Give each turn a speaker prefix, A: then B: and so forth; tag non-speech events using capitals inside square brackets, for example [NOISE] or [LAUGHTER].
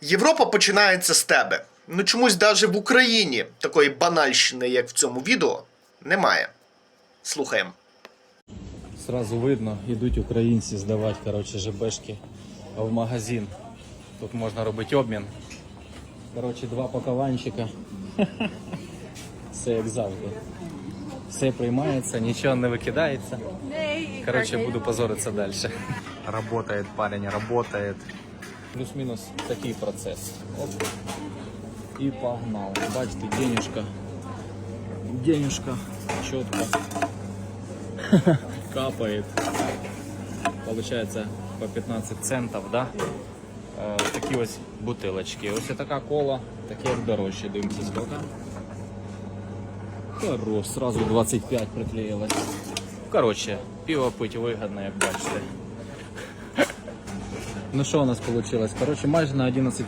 A: Європа починається з тебе. Ну чомусь навіть в Україні такої банальщини, як в цьому відео, немає. Слухаємо.
B: Сразу видно, йдуть українці здавати коротше, ЖБшки в магазин. Тут можна робити обмін. Коротше, два пакованчика. Все як завжди. Все приймається, нічого не викидається. Коротше, буду позоритися далі. Работает парень, работает. Плюс-мінус такий процес. Оп. І погнал. Бачите, денежка. Денежка. Чітко [LAUGHS] капает. Получается по 15 центов, да? Е, такі ось бутилочки. Ось така кола, таке дорожче. Дивимося скільки. Хорош, сразу 25 приклеїлось. Коротше, пиво пить вигідно, як бачите. Ну що у нас вийшло? Коротше, майже на 11